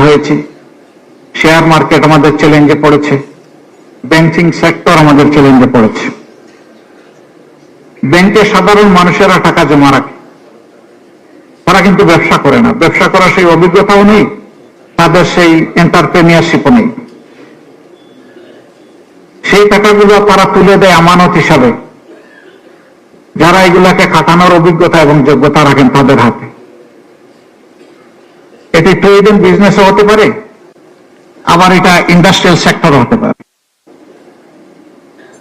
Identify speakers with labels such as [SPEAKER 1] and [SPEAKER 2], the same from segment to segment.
[SPEAKER 1] হয়েছি। Share market আমাদের চ্যালেঞ্জে পড়েছে। ব্যাংকিং সেক্টর আমাদের চ্যালেঞ্জে পড়েছে। ব্যাংকে সাধারণ মানুষেরা টাকা জমা রাখে। তারা কিন্তু ব্যবসা করে না। ব্যবসা করার সেই অভিজ্ঞতাও নেই। তাদের সেই এন্টারপ্রেনিয়ারশিপও নেই। সেই টাকাগুলো তারা তুলে দেয় আমানত হিসাবে। যারা এগুলাকে খাটানোর অভিজ্ঞতা এবং যোগ্যতা রাখেন তাদের হাতে। এটি ট্রেড এন্ড বিজনেসও হতে পারে, আবার এটা ইন্ডাস্ট্রিয়াল সেক্টর হতে পারে।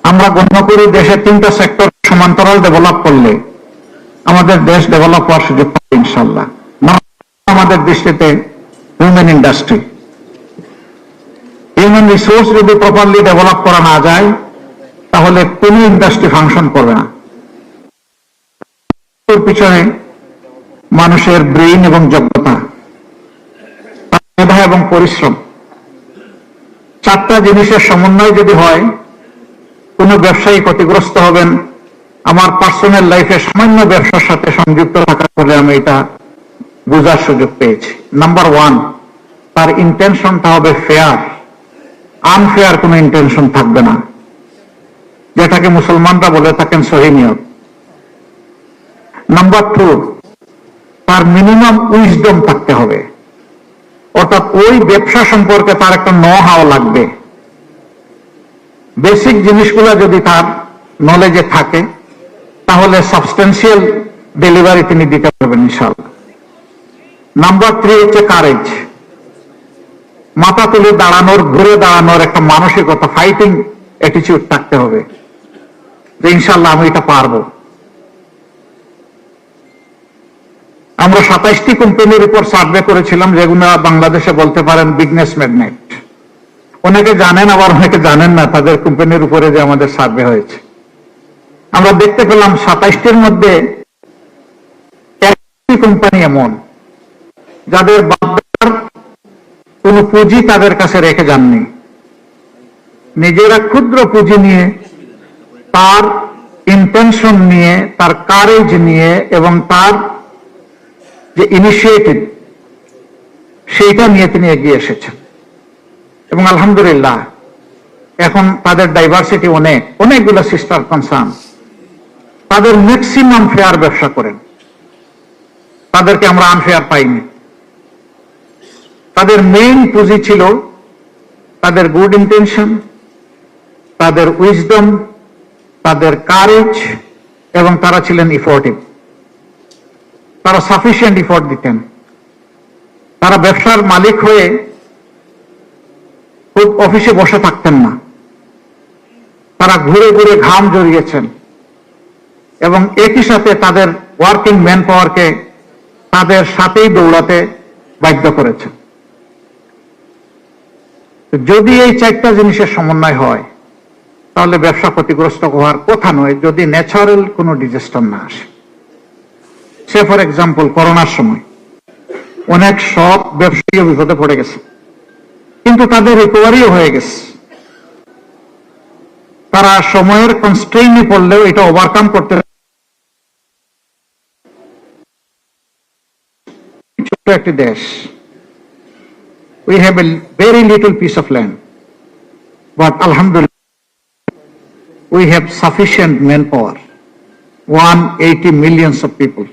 [SPEAKER 1] আমরা গণ্য করি দেশের তিনটা সেক্টর সমান্তরাল ডেভেলপ করলে আমাদের দেশ ডেভেলপ হওয়ার সুযোগ পাবে ইনশাল্লাহ। আমাদের দৃষ্টিতে হিউম্যান ইন্ডাস্ট্রি হিউম্যান রিসোর্স যদি প্রপারলি ডেভেলপ করা না যায়, তাহলে কোন ইন্ডাস্ট্রি ফাংশন করবে না। পিছনে মানুষের ব্রেইন এবং যোগ্যতা। মেধা এবং পরিশ্রম। চারটা জিনিসের সমন্বয় যদি হয়, কোনো ব্যবসায়ী ক্ষতিগ্রস্ত হবেন। আমার পার্সোনাল লাইফে সামান্য ব্যবসার সাথে সংযুক্ত থাকার ফলে আমি এটা বোঝার সুযোগ পেয়েছি। নাম্বার ওয়ান তার ইন্টেনশনটা হবে ফেয়ার আনফেয়ার কোনো ইন্টেনশন থাকবে না। যেটাকে মুসলমানরা বলে থাকেন সহিনিয়ত নাম্বার টু তার মিনিমাম উইজডম থাকতে হবে। অর্থাৎ ওই ব্যবসা সম্পর্কে তার একটা ন হাওয়া লাগবে। বেসিক জিনিসগুলো যদি তার নলেজে থাকে, তাহলে সাবস্টেন্সিয়াল ডেলিভারি তিনি দিতে পারবেন ইনশাল্লাহ নাম্বার থ্রি হচ্ছে কারেজ মাথা তুলে দাঁড়ানোর, ঘুরে দাঁড়ানোর একটা মানসিকতা ফাইটিং অ্যাটিচিউড থাকতে হবে। যে ইনশাল্লাহ আমি এটা পারব। আমরা সাতাইশটি কোম্পানির উপর সার্ভে করেছিলাম, যেগুলো বাংলাদেশে বলতে পারেন বিজনেস ম্যাগনেট। অনেকে জানেন, আবার অনেকে জানেন না, তাদের কোম্পানির উপরে যে আমাদের সার্ভে হয়েছে। আমরা দেখতে পেলাম সাতাইশটির মধ্যে একটি কোম্পানি এমন, যাদের বাপদাদার কোন পুঁজি তাদের কাছে রেখে যাননি। নিজেরা ক্ষুদ্র পুঁজি নিয়ে, তার ইন্টেনশন নিয়ে, তার কারেজ নিয়ে এবং তার যে ইনিশিয়েটিভ সেইটা নিয়ে তিনি এগিয়ে এসেছেন। এবং আলহামদুলিল্লাহ, এখন তাদের ডাইভার্সিটি অনেক, অনেকগুলো সিস্টার কনসার্ন তাদের ম্যাক্সিমাম ফেয়ার ব্যবসা করেন। তাদেরকে আমরা আনফেয়ার পাইনি। তাদের মেইন পুঁজি ছিল তাদের গুড ইন্টেনশন তাদের উইজডম তাদের কারেজ এবং তারা ছিলেন ইফোর্টিভ তারা সাফিসিয়েন্ট ইফোর্ট দিতেন। তারা ব্যবসার মালিক হয়ে খুব অফিসে বসে থাকতেন না। তারা ঘুরে ঘুরে ঘাম জড়িয়েছেন এবং একই সাথে তাদের ওয়ার্কিং ম্যান পাওয়ারকে তাদের সাথেই দৌড়াতে বাধ্য করেছেন। যদি এই চারটা জিনিসের সমন্বয় হয়, তাহলে ব্যবসা ক্ষতিগ্রস্ত হওয়ার কথা নয়, যদি ন্যাচারাল কোনো ডিজাস্টার না আসে। সে ফর এক্সাম্পল করোনার সময় অনেক সব ব্যবসায়ী বিপদে পড়ে গেছে। কিন্তু তাদের রিকভারিও হয়ে গেছে। তারা সময়ের কনস্ট্রেইনে পড়লেও এটা ওভারকাম করতে ছোট্ট একটি দেশ। We have a very little piece of land but আলহামদুলিল্লাহ we have sufficient man power eighty millions of people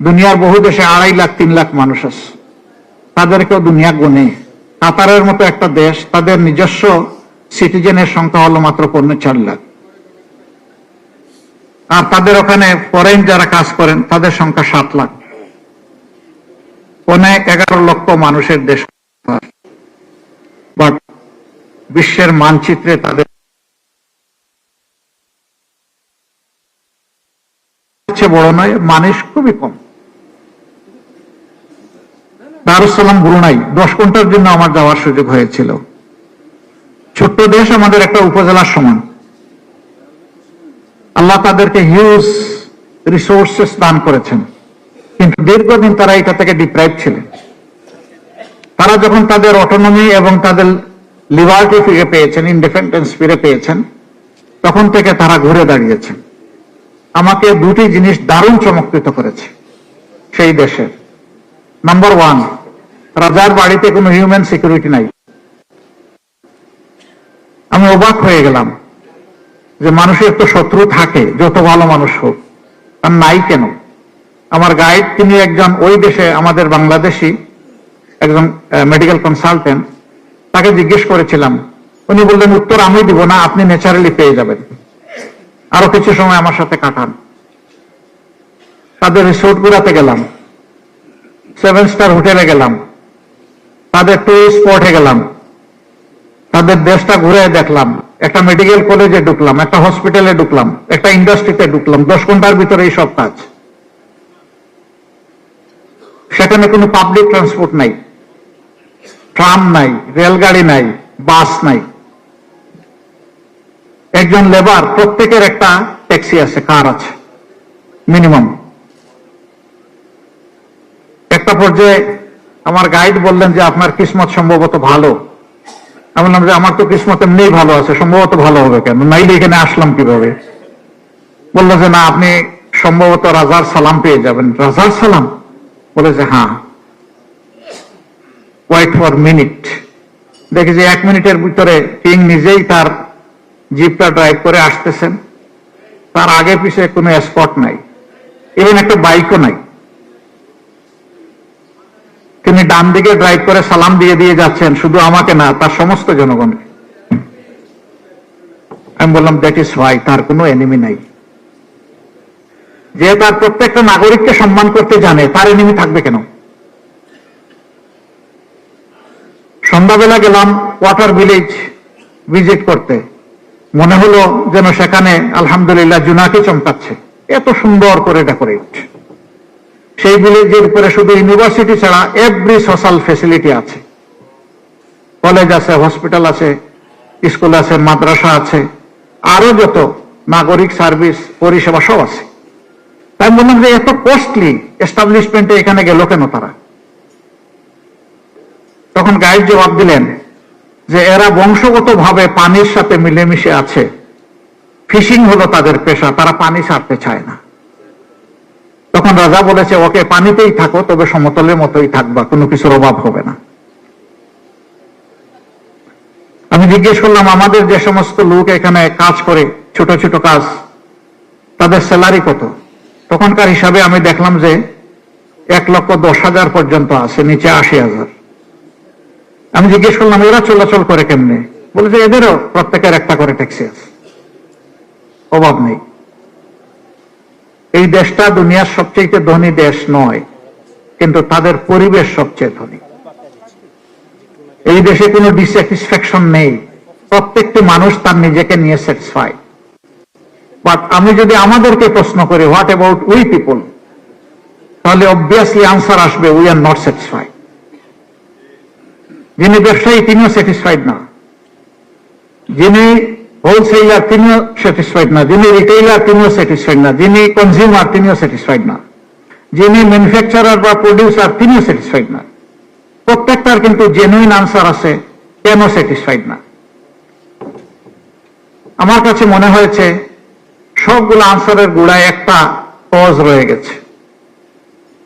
[SPEAKER 1] দুনিয়ার বহু দেশে আড়াই লাখ, তিন লাখ মানুষ আছে। তাদেরকেও দুনিয়া গুনে কাতারের মতো একটা দেশ, তাদের নিজস্ব সিটিজেনের সংখ্যা হলো মাত্র পনেরো চার লাখ। আর তাদের ওখানে ফরেন যারা কাজ করেন, তাদের সংখ্যা সাত লাখ। অনেক এগারো লক্ষ মানুষের দেশ। বাট বিশ্বের মানচিত্রে তাদের বড় নয়, মানুষ খুবই কম। দারুসালাম ব্রুনাই, দশ ঘণ্টার জন্য আমার যাওয়ার সুযোগ হয়েছিল। ছোট্ট দেশ আমাদের একটা উপজেলার সমান। আল্লাহ তাদেরকে হিউজ রিসোর্সেস দান করেছেন। কিন্তু দীর্ঘদিন তারা এটা থেকে ডিপ্রাইভ ছিলেন। তারা যখন তাদের অটোনমি এবং তাদের লিবার্টি ফিরে পেয়েছেন ইন্ডিপেন্ডেন্স ফিরে পেয়েছেন, তখন থেকে তারা ঘুরে দাঁড়িয়েছেন। আমাকে দুটি জিনিস দারুণ চমৎকৃত করেছে সেই দেশের। নাম্বার ওয়ান রাজার বাড়িতে কোনো হিউম্যান সিকিউরিটি নাই। আমি অবাক হয়ে গেলাম যে মানুষের তো শত্রু থাকে, যত ভালো মানুষ হোক, আর নাই কেন? আমার গাইড তিনি একজন ওই দেশে আমাদের বাংলাদেশি, একজন মেডিকেল কনসালটেন্ট তাকে জিজ্ঞেস করেছিলাম। উনি বললেন, উত্তর আমি দিব না, আপনি ন্যাচারালি পেয়ে যাবেন। আরও কিছু সময় আমার সাথে কাটান। তাদের রিসোর্ট গুলাতে গেলাম। সেভেন স্টার হোটেলে গেলাম। তাদের টুরিস্ট স্পটে গেলাম। তাদের দেশটা ঘুরে দেখলাম। একটা মেডিকেল কলেজে ঢুকলাম, একটা হসপিটালে ঢুকলাম, একটা ইন্ডাস্ট্রিতে ঢুকলাম। দশ ঘণ্টার ভিতরে এই সব কাজ। সেখানে কোনো পাবলিক ট্রান্সপোর্ট নাই। ট্রাম নাই, রেলগাড়ি নাই, বাস নাই। একজন লেবার প্রত্যেকের একটা ট্যাক্সি আছে কার আছে। মিনিমাম একটা পর্যায়ে আমার গাইড বললেন যে আপনার কিসমত সম্ভবত ভালো। আমি বললাম যে আমার তো কিসমত এমনিই ভালো আছে, সম্ভবত ভালো হবে কেন? নাইলে এখানে আসলাম কীভাবে? বলল যে না, আপনি সম্ভবত রাজার সালাম পেয়ে যাবেন। রাজার সালাম? বলে যে হ্যাঁ। ওয়াইট ফর মিনিট দেখি যে এক মিনিটের ভিতরে কিং নিজেই তার জিপটা ড্রাইভ করে আসতেছেন। তার আগে পিছে কোনো স্পট নাই। ইভেন একটা বাইকও নাই তিনি ডান দিকে ড্রাইভ করে সালাম দিয়ে দিয়ে যাচ্ছেন, শুধু আমাকে না, তার সমস্ত জনগণকে। আমি বললাম দ্যাট ইজ ওয়াই তার কোনো এনিমি নাই। যে তার প্রত্যেকটা নাগরিককে সম্মান করতে জানে, তার এনিমি থাকবে কেন? সন্ধ্যাবেলা গেলাম ওয়াটার ভিলেজ ভিজিট করতে। মনে হলো যেন সেখানে আলহামদুলিল্লাহ জুনাকে চমকাচ্ছে। এত সুন্দর করে ডেকোরেট সেই ভিলেজের উপরে শুধু ইউনিভার্সিটি ছাড়া এভরি সোশ্যাল ফেসিলিটি আছে। কলেজ আছে হসপিটাল আছে স্কুল আছে, মাদ্রাসা আছে, আরও যত নাগরিক সার্ভিস পরিষেবা সব আছে। তাই বললাম যে এত কস্টলি এস্টাবলিশমেন্টে এখানে গেল কেন তারা? তখন গাইড জবাব দিলেন যে এরা বংশগত ভাবে পানির সাথে মিলেমিশে আছে। ফিশিং হলো তাদের পেশা, তারা পানি ছাড়তে চায় না। তখন রাজা বলেছে, ওকে পানিতেই থাকো, তবে সমতলের মতোই থাকবা, কোনো কিছুর অভাব হবে না। আমি জিজ্ঞেস করলাম, আমাদের যে সমস্ত লোক এখানে কাজ করে, ছোট ছোট কাজ, তাদের স্যালারি কত? তখনকার হিসাবে আমি দেখলাম যে, এক লক্ষ দশ হাজার পর্যন্ত আছে, নিচে আশি হাজার। আমি জিজ্ঞেস করলাম, এরা চলাচল করে কেমনে? বলে যে এদেরও প্রত্যেকের একটা করে ট্যাক্সি আছে। অভাব নেই। এই দেশটা দুনিয়ার সবচেয়ে ধনী দেশ নয়, কিন্তু তাদের পরিবেশ সবচেয়ে ধনী। এই দেশে কোনো ডিস্যাটিসফ্যাকশন নেই। প্রত্যেকটি মানুষ তার নিজেকে নিয়ে স্যাটিসফাই বাট আমি যদি আমাদেরকে প্রশ্ন করি হোয়াট অ্যাবাউট উই পিপল তাহলে অবভিয়াসলি আনসার আসবে উই আর নট স্যাটিসফাইড যিনি ব্যবসায়ী, তিনিও স্যাটিসফাইড না। যিনি হোলসেলার তিনিও স্যাটিসফাইড না, যিনি রিটেইলার তিনিও স্যাটিসফাইড না, যিনি কনজিউমার তিনিও স্যাটিসফাইড না, যিনি ম্যানুফ্যাকচারার বা প্রডিউসার তিনিও স্যাটিসফাইড না। প্রত্যেকটার কিন্তু জেনুইন আনসার আছে, কেন স্যাটিসফাইড না? আমার কাছে মনে হয়েছে, সবগুলো আনসারের গুড়ায় একটা কজ রয়ে গেছে।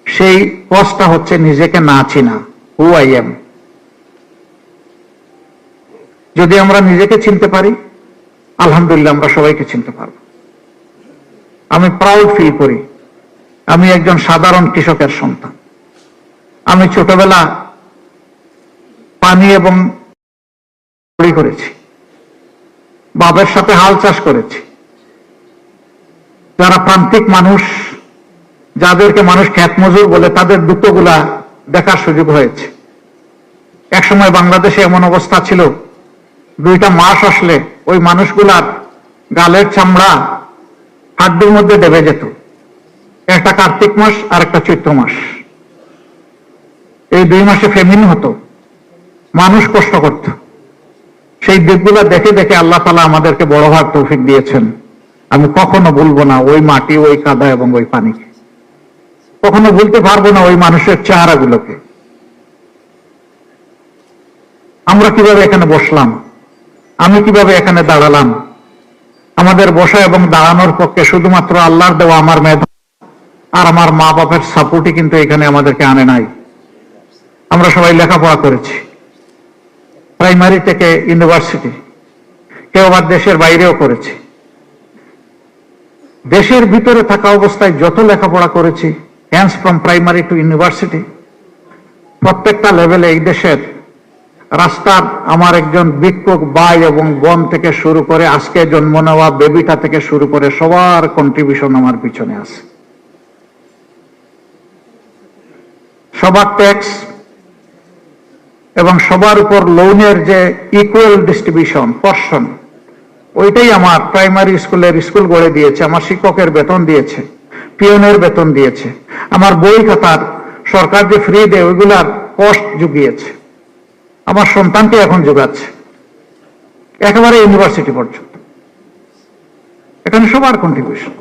[SPEAKER 1] সেই কজটা হচ্ছে নিজেকে না চিনা হু আই এম যদি আমরা নিজেকে চিনতে পারি আলহামদুলিল্লাহ, আমরা সবাইকে চিনতে পারব। আমি প্রাউড ফিল করি। আমি একজন সাধারণ কৃষকের সন্তান। আমি ছোটবেলা পানি এবং করেছি। বাবার সাথে হাল চাষ করেছি। যারা প্রান্তিক মানুষ, যাদেরকে মানুষ খ্যাত মজুর বলে, তাদের দুটোগুলা দেখার সুযোগ হয়েছে। একসময় বাংলাদেশে এমন অবস্থা ছিল দুইটা মাস আসলে ওই মানুষগুলার গালের চামড়া হাড্ডির মধ্যে দেবে যেত। একটা কার্তিক মাস আর একটা চৈত্র মাস। এই দুই মাসে ফেমিন হতো, মানুষ কষ্ট করত। সেই দিকগুলা দেখে দেখে আল্লাহ তালা আমাদেরকে বড় হওয়ার তৌফিক দিয়েছেন। আমি কখনো ভুলবো না ওই মাটি, ওই কাদা এবং ওই পানিকে। কখনো ভুলতে পারব না ওই মানুষের চেহারাগুলোকে। আমরা কীভাবে এখানে বসলাম? আমি কীভাবে এখানে দাঁড়ালাম? আমাদের বসা এবং দাঁড়ানোর পক্ষে শুধুমাত্র আল্লাহর দেওয়া আমার মেধা আর আমার মা বাপের সাপোর্টই কিন্তু এখানে আমাদেরকে আনে নাই। আমরা সবাই লেখাপড়া করেছি। প্রাইমারি থেকে ইউনিভার্সিটি কেউ আবার দেশের বাইরেও করেছি। দেশের ভিতরে থাকা অবস্থায় যত লেখাপড়া করেছি hence from primary to university প্রত্যেকটা লেভেলে এই দেশের রাস্তার আমার একজন ভিক্ষুক ভাই এবং বোন থেকে শুরু করে আজকে জন্ম নেওয়া বেবিটা থেকে শুরু করে সবার কন্ট্রিবিউশন আমার পিছনে আছে। সবার ট্যাক্স এবং সবার উপর লোনের যে ইকুয়াল ডিস্ট্রিবিউশন পর্ষণ ওইটাই আমার প্রাইমারি স্কুলের স্কুল গড়ে দিয়েছে, আমার শিক্ষকের বেতন দিয়েছে পিয়নের বেতন দিয়েছে, আমার বই খাতার সরকার যে ফ্রি দেয় ওইগুলার কষ্ট জুগিয়েছে। আমার সন্তানকে এখন যোগাচ্ছে। একেবারে ইউনিভার্সিটি পর্যন্ত। এখানে সবার কন্ট্রিবিউশন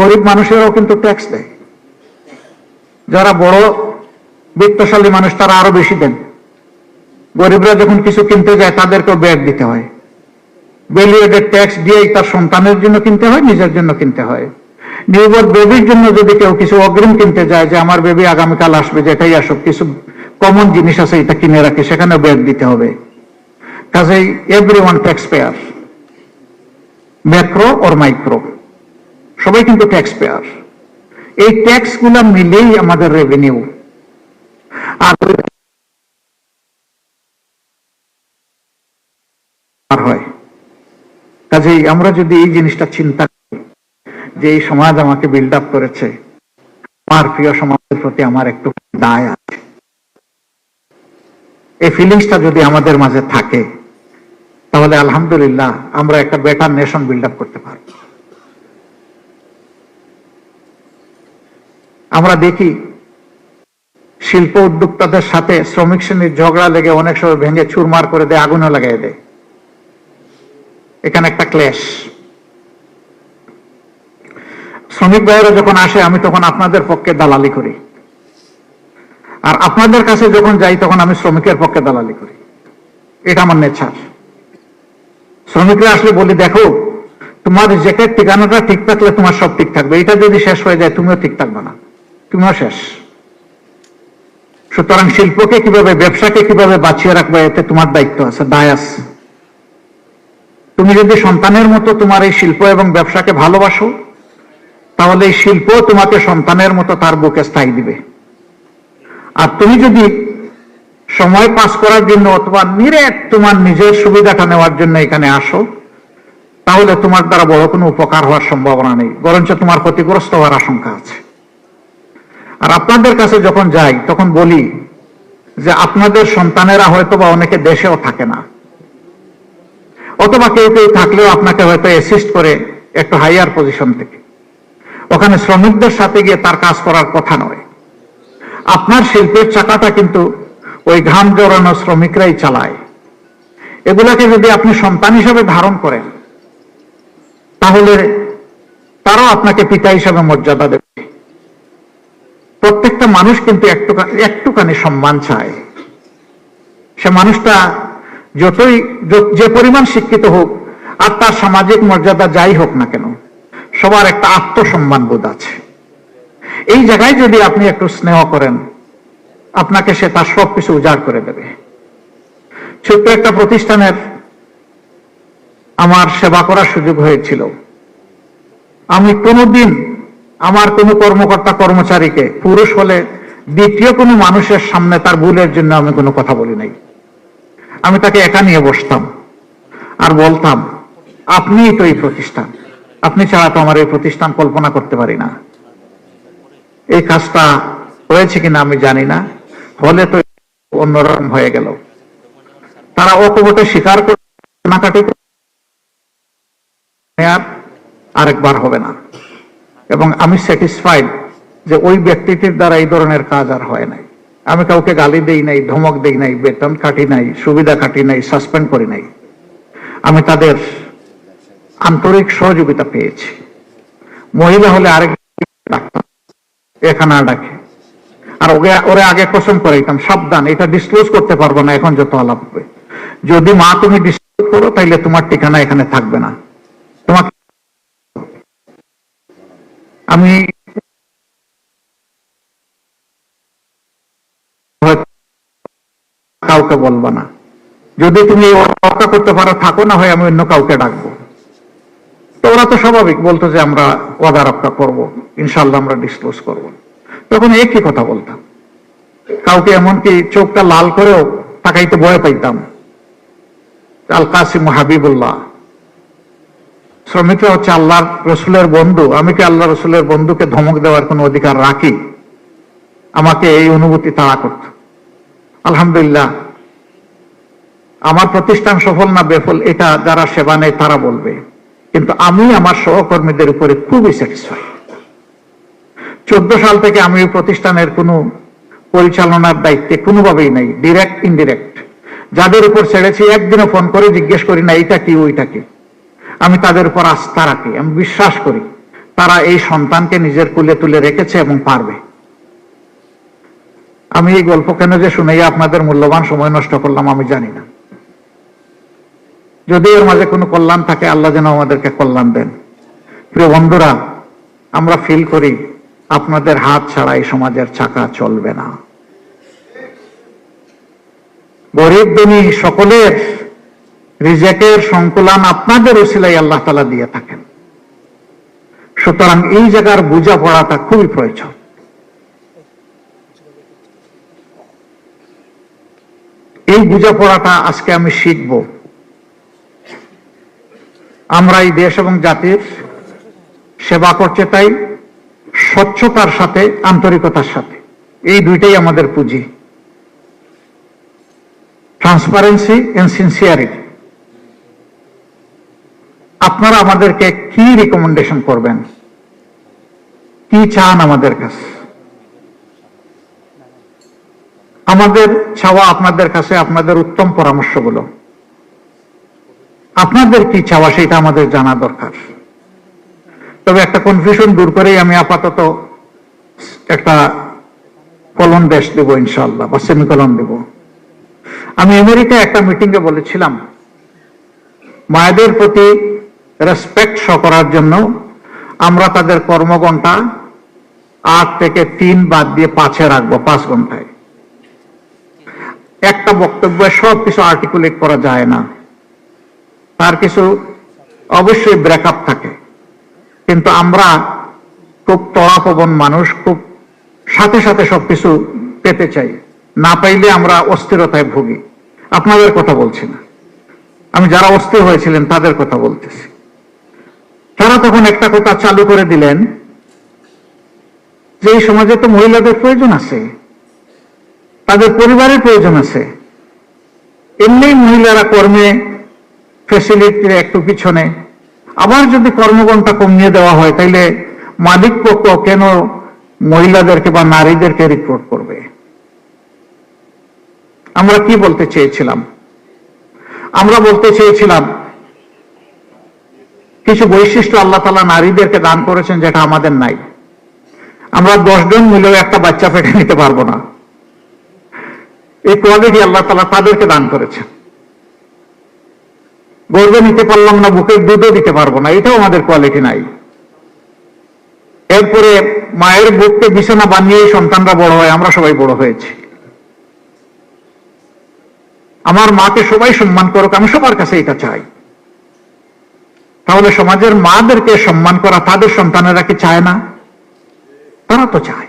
[SPEAKER 1] গরিব মানুষেরাও কিন্তু ট্যাক্স দেয়। যারা বড় বিত্তশালী মানুষ, তারা আরও বেশি দেন। গরিবরা যখন কিছু কিনতে যায়, তাদেরকেও ব্যাগ দিতে হয়। ভ্যালুয়েটেড ট্যাক্স দিয়েই তার সন্তানের জন্য কিনতে হয়, নিজের জন্য কিনতে হয়। নির্ভর বেবির জন্য যদি কেউ কিছু অগ্রিম কিনতে যায়, যে আমার বেবি আগামীকাল আসবে, যেটাই আসুক, কিছু কমন জিনিস আছে, এটা কিনে রাখে, সেখানে ব্যাগ দিতে হবে। কাজেই every one tax payer macro or micro সবাই কিন্তু ট্যাক্স পেয়ার এই ট্যাক্সগুলা মিলেই আমাদের রেভিনিউ আর হয়। কাজেই আমরা যদি এই জিনিসটা চিন্তা করি, যে এই সমাজ আমাকে বিল্ড আপ করেছে, আমার প্রিয় সমাজের প্রতি আমার একটু দায় আছে। এই ফিলিংসটা যদি আমাদের মাঝে থাকে, তাহলে আলহামদুলিল্লাহ আমরা একটা বেটার নেশন বিল্ড আপ করতে পারব। আমরা দেখি শিল্প উদ্যোক্তাদের সাথে শ্রমিক শ্রেণির ঝগড়া লেগে অনেক সময় ভেঙে চুরমার করে দেয়, আগুনও লাগাই দেয়। এখানে একটা ক্লেশ শ্রমিক ভাইয়েরা যখন আসে, আমি তখন আপনাদের পক্ষে দালালি করি। আর আপনাদের কাছে যখন যাই, তখন আমি শ্রমিকের পক্ষে দালালি করি। এটা আমার নেচার। শ্রমিকরা আসলে বলি, দেখো, তোমার জ্যাকেট ঠিকানাটা ঠিক থাকলে তোমার সব ঠিক থাকবে। এটা যদি শেষ হয়ে যায়, তুমিও ঠিক থাকবে না। তুমিও শেষ। সুতরাং শিল্পকে কীভাবে, ব্যবসাকে কীভাবে বাঁচিয়ে রাখবে, এতে তোমার দায়িত্ব আছে, দায় আছে। তুমি যদি সন্তানের মতো তোমার এই শিল্প এবং ব্যবসাকে ভালোবাসো, তাহলে এই শিল্প তোমাকে সন্তানের মতো তার বুকে স্থায়ী দিবে। আর তুমি যদি সময় পাস করার জন্য অথবা নিরেট তোমার নিজের সুবিধাটা নেওয়ার জন্য এখানে আসো, তাহলে তোমার দ্বারা বড় কোনো উপকার হওয়ার সম্ভাবনা নেই। বরঞ্চ তোমার ক্ষতিগ্রস্ত হওয়ার আশঙ্কা আছে। আর আপনাদের কাছে যখন যাই, তখন বলি যে আপনাদের সন্তানেরা হয়তো বা অনেকে দেশেও থাকে না। অথবা কেউ কেউ থাকলেও আপনাকে হয়তো অ্যাসিস্ট করে একটু হাইয়ার পজিশন থেকে। ওখানে শ্রমিকদের সাথে গিয়ে তার কাজ করার কথা নয়। আপনার শিল্পের চাকাটা কিন্তু ওই ঘাম জড়ানো শ্রমিকরাই চালায়। এগুলাকে যদি আপনি সন্তান হিসাবে ধারণ করেন, তাহলে তারাও আপনাকে পিতা হিসাবে মর্যাদা দেবে। প্রত্যেকটা মানুষ কিন্তু একটুখানি সম্মান চায়। সে মানুষটা যতই যে পরিমাণ শিক্ষিত হোক, আর তার সামাজিক মর্যাদা যাই হোক না কেন, সবার একটা আত্মসম্মান বোধ আছে। এই জায়গায় যদি আপনি একটু স্নেহ করেন, আপনাকে সে তার সবকিছু উজাড় করে দেবে। ছোট্ট একটা প্রতিষ্ঠানের আমার সেবা করার সুযোগ হয়েছিল। আমি কোনোদিন আমার কোনো কর্মকর্তা কর্মচারীকে, পুরুষ হলে দ্বিতীয় কোনো মানুষের সামনে তার ভুলের জন্য আমি কোনো কথা বলি নাই। আমি তাকে একা নিয়ে বসতাম আর বলতাম, আপনিই তো এই প্রতিষ্ঠান। আপনি ছাড়া তো আমার এই প্রতিষ্ঠান কল্পনা করতে পারি না। এই কাজটা হয়েছে কিনা আমি জানি না। হলে তো অন্যরকম হয়ে গেল। তারা অকপটে স্বীকার করে আরেকবার হবে না। এবং আমি স্যাটিসফাইড যে ওই ব্যক্তিটির দ্বারা এই ধরনের কাজ আর হয় নাই। আমি কাউকে গালি দেই নাই, ধমক দেই নাই, বেতন কাটি নাই, সুবিধা কাটি নাই সাসপেন্ড করি নাই। আমি তাদের আন্তরিক সহযোগিতা পেয়েছি। মহিলা হলে আরেক ডাক্তার এখানে ডাকে। আর ওকে, ওরে আগে কসম করাইতাম, সাবধান, এটা ডিসক্লোজ করতে পারব না, এখন যত আলাপ হবে। যদি মা তুমি ডিসক্লোজ করো, তাইলে তোমার ঠিকানা এখানে থাকবে না। তোমাকে আমি কাউকে বলব না। যদি তুমি রক্ষা করতে পারো, থাকো, না হয় আমি অন্য কাউকে ডাকবো। তো ওরা তো স্বাভাবিক বলতো যে আমরা ওয়াদা রক্ষা করব ইনশাল্লাহ আমরা ডিসক্লোজ করব। তখন একই কথা বলতাম। কাউকে এমনকি চোখটা লাল করেও তাকাইতে ভয় পাইতাম। আল কাসিম হাবিবুল্লাহ, শ্রমিকরা হচ্ছে আল্লাহর রসুলের বন্ধু। আমি কি আল্লাহ রসুলের বন্ধুকে ধমক দেওয়ার কোনো অধিকার রাখি? আমাকে এই অনুভূতি তাড়া করত। আলহামদুলিল্লাহ, আমার প্রতিষ্ঠান সফল না বেফল, এটা যারা সেবা নেয় তারা বলবে। কিন্তু আমি আমার সহকর্মীদের উপরে খুবই স্যাটিসফাই চোদ্দ সাল থেকে আমি প্রতিষ্ঠানের কোনো পরিচালনার দায়িত্বে কোনোভাবেই নাই ডিরেক্ট ইনডিরেক্ট যাদের উপর ছেড়েছি, একদিনও ফোন করে জিজ্ঞেস করি, না, এইটা কি, ওইটা কি? আমি তাদের উপর আস্থা রাখি, আমি বিশ্বাস করি, তারা এই সন্তানকে নিজের কুলে তুলে রেখেছে এবং পারবে। আমি এই গল্প কেন যে শুনেই আপনাদের মূল্যবান সময় নষ্ট করলাম, আমি জানি না। যদি এর মাঝে কোনো কল্যাণ থাকে, আল্লাহ যেন আমাদেরকে কল্যাণ দেন। প্রিয় বন্ধুরা, আমরা ফিল করি আপনাদের হাত ছাড়া এই সমাজের চাকা চলবে না। গরিব ধনী সকলের রিজেকের সংকুলান আপনাদের উসিলাই আল্লাহ তালা দিয়ে থাকেন। সুতরাং এই জায়গার বুঝা পড়াটা খুবই প্রয়োজন। এই বুঝাপড়াটা আজকে আমি শিখব। আমরা এই দেশ এবং জাতির সেবা করতে তাই স্বচ্ছতার সাথে, আন্তরিকতার সাথে। এই দুইটাই আমাদের পুঁজি। ট্রান্সপারেন্সি এন্ড সিনসিয়ারিটি আপনারা আমাদেরকে কি রিকমেন্ডেশন করবেন? কি চান আমাদের কাছে? আমাদের চাওয়া আপনাদের কাছে, আপনাদের উত্তম পরামর্শগুলো। আপনাদের কি চাওয়া সেটা আমাদের জানা দরকার। তবে একটা কনফিউশন দূর করেই আমি আপাতত একটা কলন দেশ দেব ইনশাল্লাহ বা সেমিকলন দেব। আমি আমেরিকায় একটা মিটিংয়ে বলেছিলাম, মায়েদের প্রতি রেসপেক্ট শো করার জন্য আমরা তাদের কর্মঘণ্টা আট থেকে তিন বাদ দিয়ে পাঁচে রাখব, পাঁচ ঘন্টায় একটা বক্তব্য সব কিছু আর্টিকুলেট করা যায় না। তার কিছু অবশ্যই ব্রেকআপ থাকে। কিন্তু আমরা খুব তড়াপবন মানুষ, খুব সাথে সাথে সবকিছু পেতে চাই। না পাইলে আমরা অস্থিরতায় ভুগি। আপনাদের কথা বলছি না। আমি যারা অস্থির হয়েছিলেন, তাদের কথা বলতেছি। তারা তখন একটা কথা চালু করে দিলেন যে, এই সমাজে তো মহিলাদের প্রয়োজন আছে। তাদের পরিবারের প্রয়োজন আছে। এমনি মহিলারা কর্মে ফেসিলিটির একটু পিছনে। আবার যদি কর্মঘণ্টা কমিয়ে দেওয়া হয়, তাইলে মালিক পক্ষ কেন মহিলাদেরকে বা নারীদেরকে রিক্রুট করবে? আমরা কি বলতে চেয়েছিলাম? আমরা বলতে চেয়েছিলাম, কিছু বৈশিষ্ট্য আল্লাহ তালা নারীদেরকে দান করেছেন যেটা আমাদের নাই। আমরা দশজন মিলেও একটা বাচ্চা পেটে নিতে পারব না। এই কোয়ালিটি আল্লাহ তালা তাদেরকে দান করেছেন। গর্বে নিতে পারলাম না, বুকের দুধও দিতে পারব না, এটাও আমাদের কোয়ালিটি নাই। এরপরে মায়ের বুককে বিছানা বানিয়ে সন্তানরা বড় হয়, আমরা সবাই বড় হয়েছি। আমার মাকে সবাই সম্মান করুক, আমি সবার কাছে এটা চাই। তাহলে সমাজের মাদেরকে সম্মান করা তাদের সন্তানেরা কি চায় না? তারা তো চায়।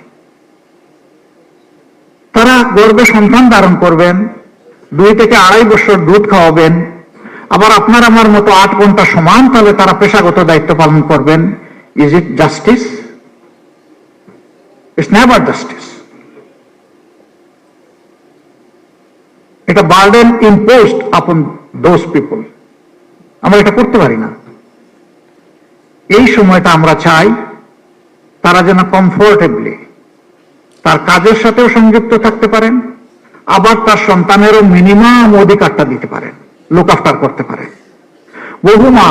[SPEAKER 1] তারা গর্বে সন্তান ধারণ করবেন, দুই থেকে আড়াই বছর দুধ খাওয়াবেন আবার আপনার আমার মতো আট ঘণ্টা সমান, তাহলে তারা পেশাগত দায়িত্ব পালন করবেন। Is it justice it's never justice এটা burden imposed upon those people আমরা এটা করতে পারি না। এই সময়টা আমরা চাই তারা যেন কমফোর্টেবলি তার কাজের সাথেও সংযুক্ত থাকতে পারেন, আবার তার সন্তানেরও মিনিমাম অধিকারটা দিতে পারেন। লুক আফটার করতে পারে। বহু মা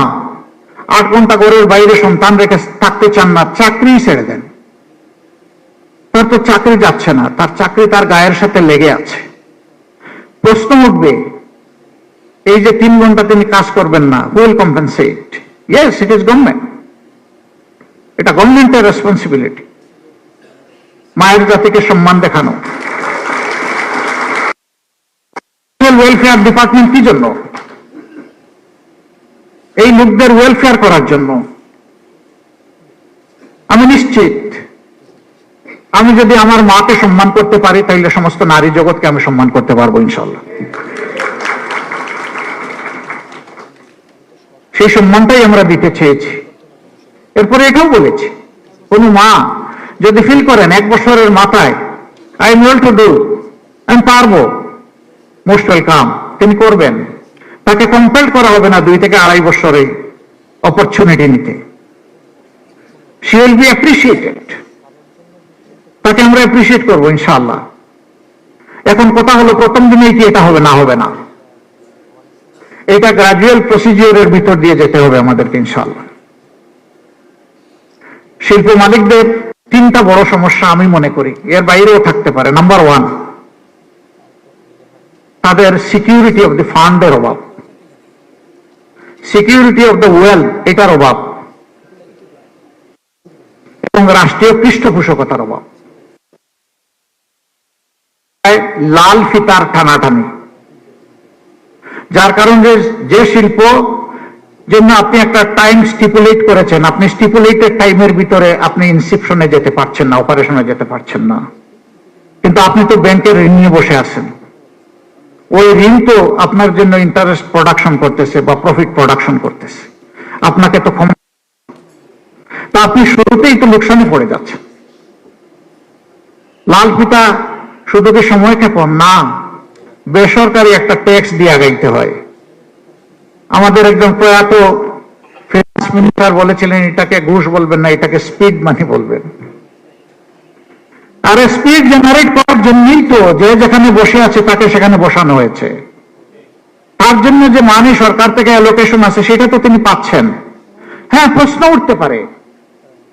[SPEAKER 1] আট ঘণ্টা ঘরের বাইরে সন্তান রেখে থাকতে চান না, চাকরি ছেড়ে দেন। তার তো চাকরি যাচ্ছে না, তার চাকরি তার গায়ের সাথে লেগে আছে। প্রশ্ন উঠবে, এই যে তিন ঘণ্টা তিনি কাজ করবেন না who'll compensate yes it is government এটা গভর্নমেন্টের রেসপন্সিবিলিটি মায়ের জাতিকে সম্মান দেখানো। ওয়েলফেয়ার ডিপার্টমেন্ট কি জন্য? এই লোকদের ওয়েলফেয়ার করার জন্য। আমি নিশ্চিত, আমি যদি আমার মাকে সম্মান করতে পারি তাহলে সমস্ত নারী জগৎকে আমি সম্মান করতে পারব ইনশাল্লাহ সেই সম্মানটাই আমরা দিতে চেয়েছি। এরপরে এটাও বলেছি, কোন মা যদি ফিল করেন, এক বছরের মাথায় I am well to do আমি পারব। মোস্ট ওয়েলকাম তিনি করবেন। তাকে কম্পেল করা হবে না দুই থেকে আড়াই বছরে অপরচুনিটি নিতে। তাকে আমরা অ্যাপ্রিসিয়েট করব, ইনশাআল্লাহ। এখন কথা হলো, প্রথম দিনেই কি এটা হবে না হবে না? এটা গ্রাজুয়াল প্রসিজিওরের ভিতর দিয়ে যেতে হবে আমাদেরকে ইনশাল্লাহ শিল্প মালিকদের তিনটা বড় সমস্যা আমি মনে করি। এর বাইরেও থাকতে পারে। নাম্বার ওয়ান তাদের সিকিউরিটি অফ দি ফান্ডের অভাব। সিকিউরিটি অফ দ্য ওয়েল এটার অভাব। এবং রাষ্ট্রীয় পৃষ্ঠপোষকতার অভাব। লাল ফিতার টানাটানি। যার কারণে যে শিল্প জন্য আপনি একটা টাইম স্টিপুলেট করেছেন, আপনি স্টিপুলেটেড টাইমের ভিতরে আপনি ইনসিপশনে যেতে পারছেন না অপারেশনে যেতে পারছেন না। কিন্তু আপনি তো ব্যাংকের ঋণ নিয়ে বসে আছেন। ওই ঋণ তো আপনার জন্য ইন্টারেস্ট প্রোডাকশন করতেছে বা প্রফিট প্রোডাকশন করতেছে। আপনাকে তো ক্ষমা তা আপনি শুরুতেই তো লোকসানে পড়ে যাচ্ছেন। লাল পিতা শুধু কি সময় ক্ষেপণ না, বেসরকারি একটা ট্যাক্স দিয়ে আগাইতে হয়। আমাদের একজন প্রয়াত ফিনান্স মিনিস্টার বলেছিলেন, এটাকে ঘুষ বলবেন না, এটাকে স্পিড মানি বলবেন। আর স্পিড জেনারেট করার জন্যই তো যে যেখানে বসে আছে তাকে সেখানে বসানো হয়েছে। তার জন্য যে মানি সরকার থেকে অ্যালোকেশন আছে, সেটা তো তিনি পাচ্ছেন। হ্যাঁ প্রশ্ন উঠতে পারে,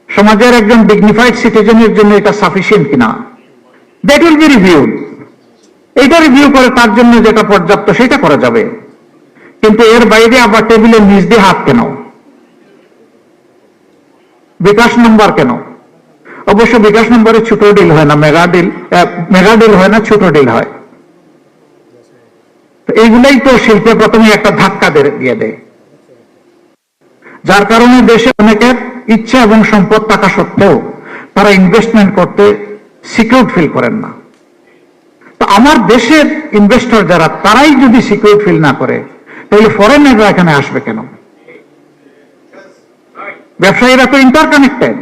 [SPEAKER 1] সমাজের একজন ডিগনিফাইড সিটিজেনের জন্য এটা সাফিসিয়েন্ট কিনা? দ্যাট উইল বি রিভিউড এটা রিভিউ করে তার জন্য যেটা পর্যাপ্ত, সেটা করা যাবে। কিন্তু এর বাইরে আবার টেবিলের নিচ দিয়ে হাত কেন? বিকাশ নম্বর কেন? অবশ্য বিকাশ নম্বরে ছোট ডিল হয় না মেগা ডিল মেগা ডিল হয় না, ছোট ডিল হয়। এইগুলাই তো শিল্পে প্রথমে একটা ধাক্কা দিয়ে, দেয় যার কারণে দেশে অনেকের ইচ্ছা এবং সম্পদ থাকা সত্ত্বেও তারা ইনভেস্টমেন্ট করতে সিকিউর ফিল করেন না। তো আমার দেশের ইনভেস্টর যারা, তারাই যদি সিকিউর ফিল না করে, তাহলে ফরেনাররা এখানে আসবে কেন? ব্যবসায়ীরা তো interconnected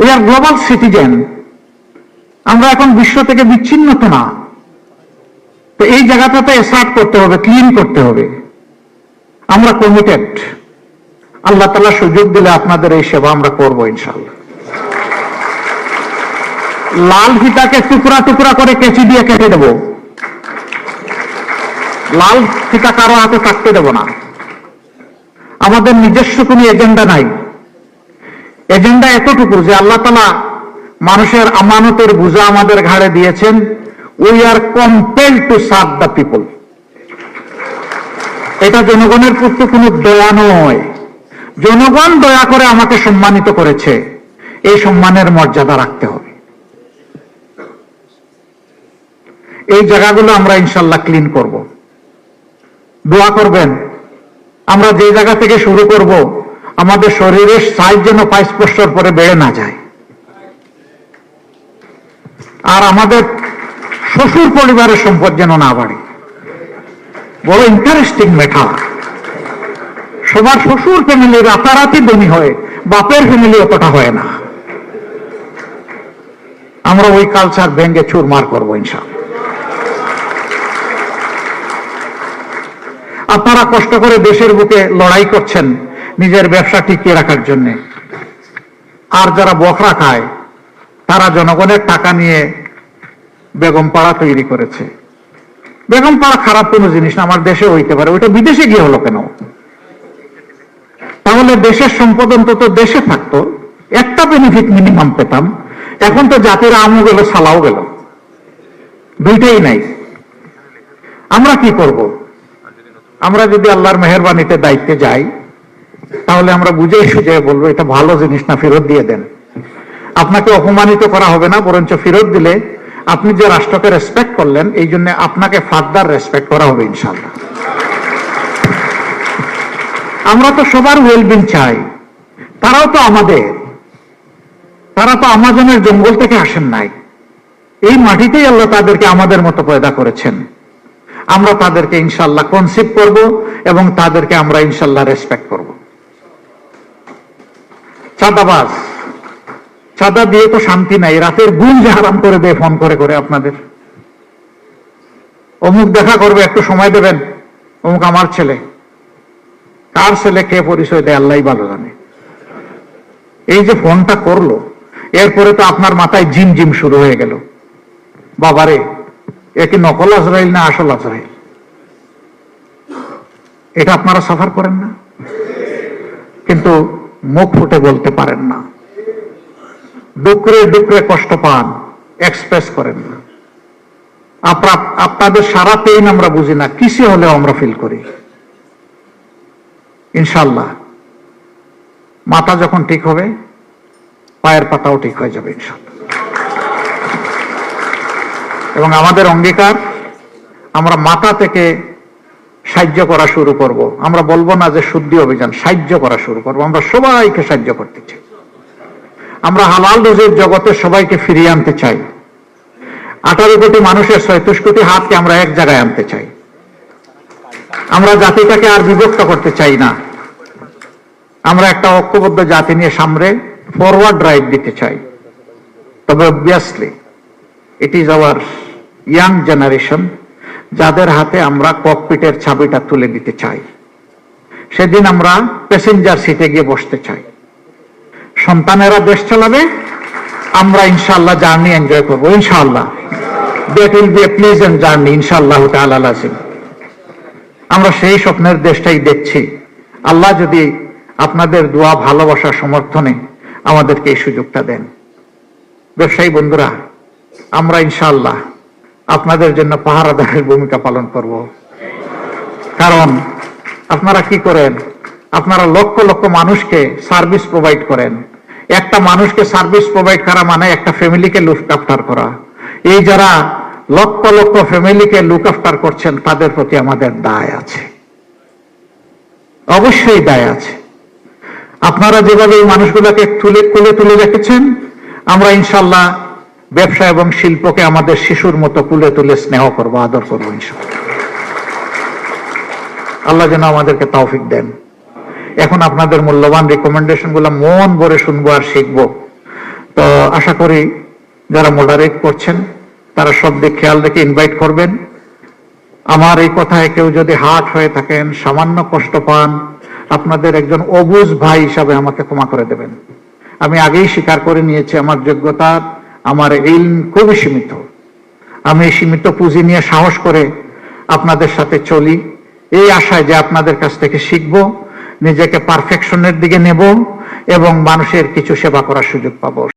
[SPEAKER 1] we are global citizen আমরা এখন বিশ্ব থেকে বিচ্ছিন্ন তো না। তো এই জায়গাটাতে স্টার্ট করতে হবে ক্লিন করতে হবে। আমরা কমিটেড আল্লাহ তালা সুযোগ দিলে আপনাদের এই সেবা আমরা করব ইনশাল্লাহ লাল ফিতাকে টুকরা টুকরা করে কেচি দিয়ে কেটে দেব। লাল ফিতা কারও হাতে থাকতে দেব না। আমাদের নিজস্ব কোনো এজেন্ডা নাই। এজেন্ডা এতটুকু যে আল্লাহ তালা মানুষের আমানতের বোঝা আমাদের ঘাড়ে দিয়েছেন we are compel to serve the people এটা জনগণের প্রতি কোনো দয়া নয়। জনগণ দয়া করে আমাকে সম্মানিত করেছে। এই সম্মানের মর্যাদা রাখতে হবে। এই জায়গাগুলো আমরা ইনশাল্লাহ ক্লিন করব। দোয়া করবেন। আমরা যে জায়গা থেকে শুরু করব আমাদের শরীরের সাইজ যেন পাঁচ পরে বেড়ে না যায়। আর আমাদের শ্বশুর পরিবারের সম্পদ যেন না বাড়ে। বড় ইন্টারেস্টিং মেঠা। সবার শ্বশুর ফ্যামিলি রাতারাতি ধনী হয় বাপের ফ্যামিলি অতটা হয় না। আমরা ওই কালচার ভেঙ্গে চুরমার করব ইনশাল্লাহ আপনারা কষ্ট করে দেশের বুকে লড়াই করছেন। নিজের ব্যবসা টিকিয়ে রাখার জন্য। আর যারা বকরা খায়, তারা জনগণের টাকা নিয়ে বেগম পাড়া তৈরি করেছে। বেগম পাড়া খারাপ কোনো জিনিস না, আমার দেশে হইতে পারে। ওইটা বিদেশে গিয়ে হলো কেন? তাহলে দেশের সম্পদ অন্তত দেশে থাকতো। একটা বেনিফিট মিনিমাম পেতাম। এখন তো জাতির আমও গেল সালাও গেল। দুইটাই নাই। আমরা কি করব? আমরা যদি আল্লাহর মেহরবানিতে দায়িত্বে যাই তাহলে আমরা বুঝে সুঝে বলব, এটা ভালো জিনিস না, ফেরত দিয়ে দেন। আপনাকে অপমানিত করা হবে না, বরঞ্চ ফেরত দিলে আপনি যে রাষ্ট্রকে রেসপেক্ট করলেন, এই জন্য আপনাকে ফার্দার রেসপেক্ট করা হবে ইনশাল্লাহ আমরা তো সবার ওয়েলবিং চাই, তারাও তো আমাদের। তারা তো আমাজনের জঙ্গল থেকে আসেন নাই। এই মাটিতেই আল্লাহ তাদেরকে আমাদের মতো পয়দা করেছেন। আমরা তাদেরকে ইনশাল্লাহ কনসিভ করব এবং তাদেরকে আমরা ইনশাল্লাহ রেসপেক্ট করব। চাঁদাবাজ চাঁদা দিয়ে তো শান্তি নাই, রাতের গুণ যে হারাম করে দেয় ফোন করে করে আপনাদের। অমুক দেখা করবে, একটু সময় দেবেন, অমুক আমার ছেলে। কার ছেলে কে পরিচয় দেয় আল্লাহ ভালো জানে। এই যে ফোনটা করল, এরপরে তো আপনার মাথায় জিম জিম শুরু হয়ে গেল। বাবারে, এ কি নকল আজরাইল না আসল আজরাইল? এটা আপনারা সাফার করেন না? কিন্তু মুখ ফুটে বলতে পারেন না। ডুকরে ডুকরে কষ্ট পান এক্সপ্রেস করেন না। আপনা- আপনাদের সারা পেইন আমরা বুঝি না, কিসে হলেও আমরা ফিল করি। ইনশাল্লাহ। মাথা যখন ঠিক হবে, পায়ের পাতাও ঠিক হয়ে যাবে ইনশাল্লাহ। এবং আমাদের অঙ্গীকার, আমরা মাথা থেকে সাহায্য করা শুরু করব। আমরা বলব না যে শুদ্ধি অভিযান, সাহায্য করা শুরু করব। আমরা সবাইকে সাহায্য করতে চাই। আমরা হালাল রোজের জগতে সবাইকে ফিরিয়ে আনতে চাই। আঠারো কোটি মানুষের ছয়ত্রিশ কোটি হাতকে আমরা এক জায়গায় আনতে চাই। আমরা জাতিটাকে আর বিভক্ত করতে চাই না। আমরা একটা ঐক্যবদ্ধ জাতি নিয়ে সামনে ফরওয়ার্ড ড্রাইভ দিতে চাই। তবে obviously it is our young generation যাদের হাতে আমরা ককপিটের চাবিটা তুলে দিতে চাই। সেদিন আমরা প্যাসেঞ্জার সিটে গিয়ে বসতে চাই। সন্তানেরা দেশ চালাবে, আমরা ইনশাল্লাহ জার্নি এনজয় করব ইনশাল্লাহ that will be a pleasant journey ইনশাল্লাহ তাআলা আজিম আমরা সেই স্বপ্নের দেশটাই দেখছি। আল্লাহ যদি আপনাদের দোয়া, ভালোবাসা, সমর্থনে আমাদেরকে এই সুযোগটা দেন। ব্যবসায়ী বন্ধুরা, আমরা ইনশাআল্লাহ আপনাদের জন্য পাহারাদারের ভূমিকা পালন করব। কারণ আপনারা কি করেন? আপনারা লক্ষ লক্ষ মানুষকে সার্ভিস প্রোভাইড করেন। একটা মানুষকে সার্ভিস প্রোভাইড করা মানে একটা ফ্যামিলিকে লুক আফটার করা। এই যারা লক্ষ লক্ষ ফ্যামিলিকে লুক আফটার করছেন, তাদের প্রতি আমাদের দায় আছে। অবশ্যই দায় আছে। আপনারা যেভাবে এই মানুষগুলোকে তুলে তুলে তুলে রেখেছেন, আমরা ইনশাল্লাহ ব্যবসা এবং শিল্পকে আমাদের শিশুর মতো কুলে তুলে স্নেহ করব, আদর করব আল্লাহ যেন আমাদেরকে তৌফিক দেন। এখন আপনাদের মূল্যবান রিকমেন্ডেশনগুলো মন ভরে শুনব আর শিখব। তো আশা করি যারা মোডারেট করছেন, তারা সব দিক খেয়াল রেখে ইনভাইট করবেন। আমার এই কথায় কেউ যদি হার্ট হয়ে থাকেন, সামান্য কষ্ট পান, আপনাদের একজন অবুজ ভাই হিসাবে আমাকে ক্ষমা করে দেবেন। আমি আগেই স্বীকার করে নিয়েছি, আমার যোগ্যতা আমার এই খুবই সীমিত। আমি এই সীমিত পুঁজি নিয়ে সাহস করে আপনাদের সাথে চলি। এই আশায় যে আপনাদের কাছ থেকে শিখব, নিজেকে পারফেকশনের দিকে নেব এবং মানুষের কিছু সেবা করার সুযোগ পাবো।